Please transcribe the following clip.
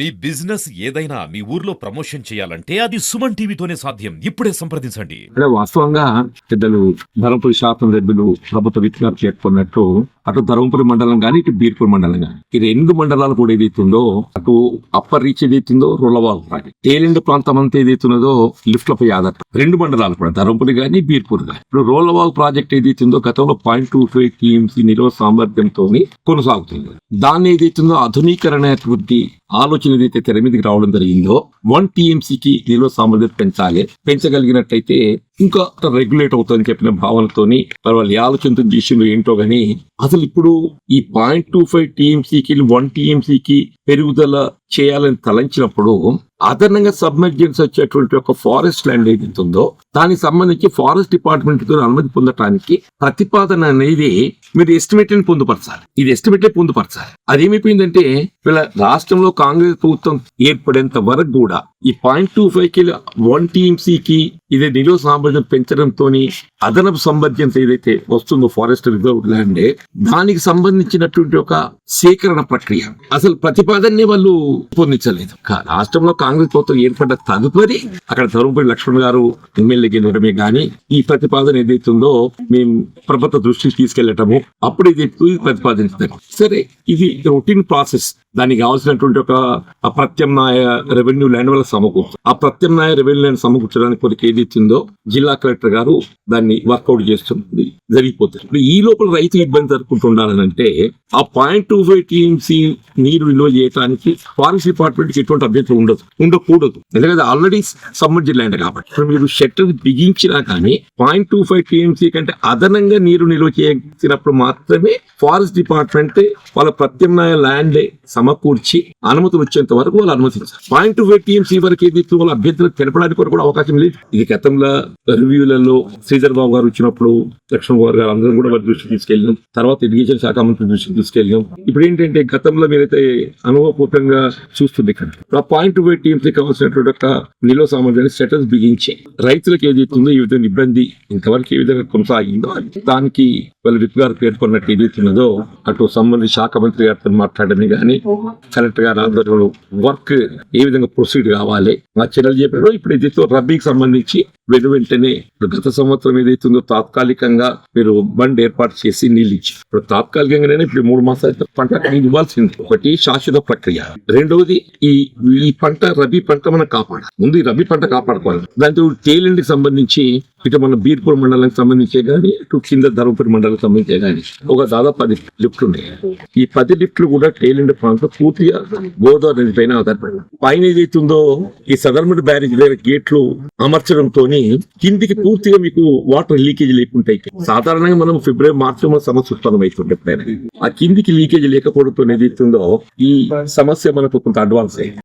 మీ business ఏదైనా మీ ఊర్లో promotion చేయాలంటే అది సుమన్ టీవీతోనే సాధ్యం. ఇప్పుడే సంప్రదించండి. అంటే వాస్తవంగా పెద్దలు ధర్మపురి శాసన సభ్యులు ప్రభుత్వ విత్ గారు అటు ధర్మపురి మండలం కానీ ఇటు బీర్పూర్ మండలం కానీ ఈ రెండు మండలాలు కూడా ఏదైతుందో అటు అప్పర్ రీచ్ ఏదైతుందో రొల్లవాల్ తేలిండి ప్రాంతం అంతా ఏదైతున్నదో లిఫ్ట్ ఆధార రెండు మండలాలు కూడా ధర్మపురి కానీ బీర్పూర్ కానీ ఇప్పుడు రోలవాల్ ప్రాజెక్ట్ ఏదైతుందో గతంలో పాయింట్ టూ ఫైవ్ టీఎంసీ నిల్వ సామర్థ్యంతో కొనసాగుతుంది. దాన్ని ఏదైతుందో ఆధునీకరణ అభివృద్ధి ఆలోచన ఏదైతే తెర మీదకి రావడం జరిగిందో వన్ టీఎంసీకి నిల్వ సామర్థ్యం పెంచాలి. పెంచగలిగినట్టయితే ఇంకా రెగ్యులేట్ అవుతుందని చెప్పిన భావనతోని మరి వాళ్ళు ఏ ఆలోచనతో చేసిందో ఏంటో కానీ అసలు ఇప్పుడు ఈ పాయింట్ టూ ఫైవ్ టీఎంసీకి వన్ టీఎంసీకి పెరుగుదల చేయాలని తలంచినప్పుడు అదనంగా సబ్మెర్జెన్స్ వచ్చేటువంటి ఒక ఫారెస్ట్ ల్యాండ్ ఏదైతే ఉందో దానికి సంబంధించి ఫారెస్ట్ డిపార్ట్మెంట్తో అనుమతి పొందటానికి ప్రతిపాదన అనేది మీరు ఎస్టిమేట్ని పొందుపరచాలి. ఇది ఎస్టిమేట్ పొందుపరచాలి. అదేమైపోయిందంటే వీళ్ళ రాష్ట్రంలో కాంగ్రెస్ ప్రభుత్వం ఏర్పడేంత వరకు కూడా ఈ పాయింట్ టూ ఫైవ్కి వన్ టీఎంసీకి ఇదే నిలువ సామర్థ్యం పెంచడంతో అదనపు సంబంధించిన ఏదైతే వస్తుందో ఫారెస్ట్ రిజర్వ్ ల్యాండ్ దానికి సంబంధించినటువంటి ఒక సేకరణ ప్రక్రియ. అసలు ప్రతిపాదనని వాళ్ళు పొందించలేదు రాష్ట్రంలో కాంగ్రెస్ ప్రభుత్వం ఏర్పడ్డ తదుపరి అక్కడ ధర్మపురి లక్ష్మణ్ గారు ఎమ్మెల్యే గెలవడమే గాని ఈ ప్రతిపాదన ఏదైతుందో మేము ప్రభుత్వ దృష్టికి తీసుకెళ్ళటము. అప్పుడు ఇది ప్రతిపాదించడం. సరే ఇది రొటీన్ ప్రాసెస్. దానికి కావాల్సినటువంటి ఒక ప్రత్యామ్నాయ రెవెన్యూ ల్యాండ్ వల్ల సమకూర్చు. ఆ ప్రత్యామ్నాయ రెవెన్యూ ల్యాండ్ సమకూర్చడానికి కొరకు ఏది ఇచ్చిందో జిల్లా కలెక్టర్ గారు దాన్ని వర్కౌట్ చేస్తుంది. జరిగిపోతుంది. ఈ లోపల రైతు ఇబ్బంది జరుపుకుంటుండాలంటే ఆ పాయింట్ టూ ఫైవ్ టీఎంసీ నీరు నిల్వ చేయడానికి ఫారెస్ట్ డిపార్ట్మెంట్కి ఎటువంటి అభ్యంతరం ఉండదు ఉండకూడదు. ఎందుకంటే ఆల్రెడీ సమ్మర్జీ ల్యాండ్ కాబట్టి. ఇప్పుడు మీరు షట్టర్ బిగించినా కానీ పాయింట్ టూ ఫైవ్ టీఎంసీ కంటే అదనంగా నీరు నిల్వ చేసినప్పుడు మాత్రమే ఫారెస్ట్ డిపార్ట్మెంట్ వాళ్ళ ప్రత్యామ్నాయ ల్యాండ్ సమకూర్చి అనుమతులు వచ్చేంత వరకు వాళ్ళు అనుమతించారు. పాయింట్ టూ ఫైవ్ టీఎంసీ వరకు ఏదైతే వాళ్ళ అభ్యర్థులు తెలపడానికి కూడా అవకాశం లేదు. ఇది గతంలో రివ్యూలలో శ్రీధర్ బాబు గారు వచ్చినప్పుడు లక్ష్మణ్ బాబు గారు అందరం కూడా వారి దృష్టికి తీసుకెళ్ళినాం. తర్వాత ఇరిగేషన్ శాఖ మంత్రి దృష్టికి తీసుకెళ్ళినాం. ఇప్పుడు ఏంటంటే గతంలో మీరైతే అనుభవపూర్వకంగా చూస్తుంది ఇక్కడ. ఆ పాయింట్ టూ టీమ్స్కి కావాల్సినటువంటి ఒక నిల్వ సామర్థ్యాన్ని స్టేటస్ బిగించి రైతులకు ఏదైతుందో ఈ విధంగా ఇబ్బంది ఇంతవరకు ఏ విధంగా కొనసాగిందో దానికి వాళ్ళ విప్ గారు పేర్కొన్నట్టు ఏదైతున్నదో అటు సంబంధిత శాఖ మంత్రి గారితో మాట్లాడమే కానీ కలెక్టర్ గారు ఆధ్వర్యంలో వర్క్ ఏ విధంగా ప్రొసీడ్ కావాలి ఆ చర్యలు చెప్పారో ఇప్పుడు ఏదైతే రబీకి సంబంధించి వెను వెంటనే గత సంవత్సరం ఏదైతుందో తాత్కాలికంగా మీరు బండ్ ఏర్పాటు చేసి నీళ్ళు ఇచ్చి ఇప్పుడు తాత్కాలికంగానే ఇప్పుడు మూడు మాసాలు పంట ఇవ్వాల్సింది. ఒకటి శాశ్వత ప్రక్రియ. రెండవది ఈ ఈ పంట రబీ పంట మనం కాపాడాలి. ముందు ఈ రబీ పంట కాపాడుకోవాలి. దాంతో తేలిండికి సంబంధించి ఇటు మన బీర్పూర్ మండలానికి సంబంధించే కానీ ఇటు కింద ధర్మపురి మండలానికి సంబంధించే కానీ ఒక దాదాపు పది లిఫ్ట్లు ఉన్నాయి. ఈ పది లిఫ్ట్లు కూడా టేలిండ్ ప్రాంతం పూర్తిగా గోదావరి నది పైన ఆధారపడి పైన ఏదైతుందో ఈ సదర్మడ్ బ్యారేజ్ దగ్గర గేట్లు అమర్చడంతో కిందికి పూర్తిగా మీకు వాటర్ లీకేజ్ లేకుండా సాధారణంగా మనం ఫిబ్రవరి మార్చి మన సమస్య ఉత్పన్నం అవుతుంది ఎప్పుడైనా. ఆ కిందికి లీకేజ్ లేకపోవడంతో ఏదైతుందో ఈ సమస్య మనకు కొంత అడ్వాన్స్ అయింది.